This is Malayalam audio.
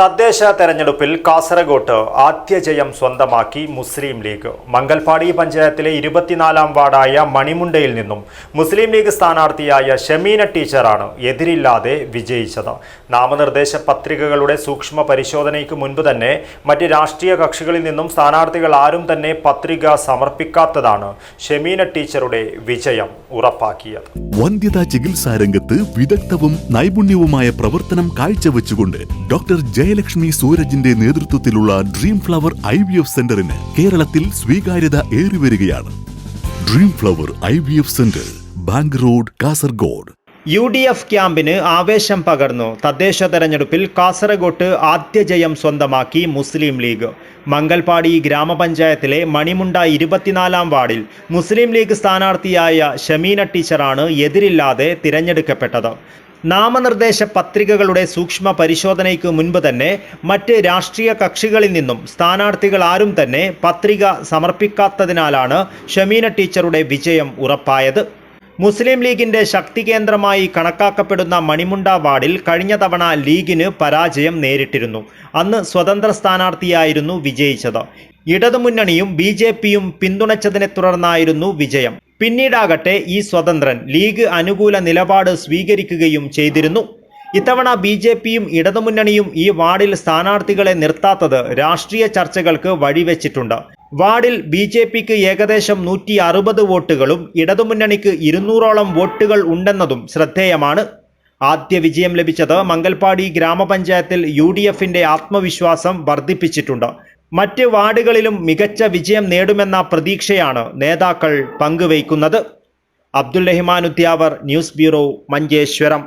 തദ്ദേശ തെരഞ്ഞെടുപ്പിൽ കാസർഗോട്ട് ആദ്യ ജയം സ്വന്തമാക്കി മുസ്ലിം ലീഗ്. മംഗൽപാടി പഞ്ചായത്തിലെ ഇരുപത്തിനാലാം വാർഡായ മണിമുണ്ടയിൽ നിന്നും മുസ്ലിം ലീഗ് സ്ഥാനാർത്ഥിയായ ഷമീന ടീച്ചറാണ് എതിരില്ലാതെ വിജയിച്ചത്. നാമനിർദ്ദേശ പത്രികകളുടെ സൂക്ഷ്മ പരിശോധനയ്ക്ക് മുൻപ് തന്നെ മറ്റ് രാഷ്ട്രീയ കക്ഷികളിൽ നിന്നും സ്ഥാനാർത്ഥികൾ ആരും തന്നെ പത്രിക സമർപ്പിക്കാത്തതാണ് ഷമീന ടീച്ചറുടെ വിജയം ഉറപ്പാക്കിയത്. വന്ധ്യതാ ചികിത്സാ രംഗത്ത് വിദഗ്ധവും നൈപുണ്യവുമായ പ്രവർത്തനം കാഴ്ചവെച്ചുകൊണ്ട് ഡോക്ടർ ജയലക്ഷ്മി സൂരജിന്റെ നേതൃത്വത്തിലുള്ള dream flower I V F സെന്ററിന് കേരളത്തിൽ സ്വീകാര്യത ഏറിവരികയാണ് dream flower I V F centre bank road Kasaragod. U D F ക്യാമ്പിന് ആവേശം പകർന്നു. തദ്ദേശ തെരഞ്ഞെടുപ്പിൽ കാസർഗോട്ട് ആദ്യ ജയം സ്വന്തമാക്കി മുസ്ലിം ലീഗ്. മംഗൽപാടി ഗ്രാമപഞ്ചായത്തിലെ മണിമുണ്ട ഇരുപത്തിനാലാം വാർഡിൽ മുസ്ലിം ലീഗ് സ്ഥാനാർത്ഥിയായ ഷമീന ടീച്ചറാണ് എതിരില്ലാതെ തിരഞ്ഞെടുക്കപ്പെട്ടത്. നാമനിർദ്ദേശ പത്രികകളുടെ സൂക്ഷ്മ പരിശോധനയ്ക്ക് മുൻപ് തന്നെ മറ്റ് രാഷ്ട്രീയ കക്ഷികളിൽ നിന്നും സ്ഥാനാർത്ഥികൾ ആരും തന്നെ പത്രിക സമർപ്പിക്കാത്തതിനാലാണ് ഷമീന ടീച്ചറുടെ വിജയം ഉറപ്പായത്. മുസ്ലിം ലീഗിന്റെ ശക്തി കേന്ദ്രമായി കണക്കാക്കപ്പെടുന്ന മണിമുണ്ട വാർഡിൽ കഴിഞ്ഞ തവണ ലീഗിന് പരാജയം നേരിട്ടിരുന്നു. അന്ന് സ്വതന്ത്ര സ്ഥാനാർത്ഥിയായിരുന്നു വിജയിച്ചത്. ഇടതുമുന്നണിയും ബി പിന്തുണച്ചതിനെ തുടർന്നായിരുന്നു വിജയം. പിന്നീടാകട്ടെ ഈ സ്വതന്ത്രൻ ലീഗ് അനുകൂല നിലപാട് സ്വീകരിക്കുകയും ചെയ്തിരുന്നു. ഇത്തവണ ബി ജെ പിയും ഇടതുമുന്നണിയും ഈ വാർഡിൽ സ്ഥാനാർത്ഥികളെ നിർത്താത്തത് രാഷ്ട്രീയ ചർച്ചകൾക്ക് വഴിവെച്ചിട്ടുണ്ട്. വാർഡിൽ ബി ജെ പിക്ക് ഏകദേശം നൂറ്റി അറുപത് വോട്ടുകളും ഇടതുമുന്നണിക്ക് ഇരുന്നൂറോളം വോട്ടുകൾ ഉണ്ടെന്നതും ശ്രദ്ധേയമാണ്. ആദ്യ വിജയം ലഭിച്ചത് മംഗൽപാടി ഗ്രാമപഞ്ചായത്തിൽ യു ഡി ആത്മവിശ്വാസം വർദ്ധിപ്പിച്ചിട്ടുണ്ട്. മറ്റ് വാർഡുകളിലും മികച്ച വിജയം നേടുമെന്ന പ്രതീക്ഷയാണ് നേതാക്കൾ പങ്കുവയ്ക്കുന്നത്. Abdul Rahman Udyavar news bureau Manjeshwaram.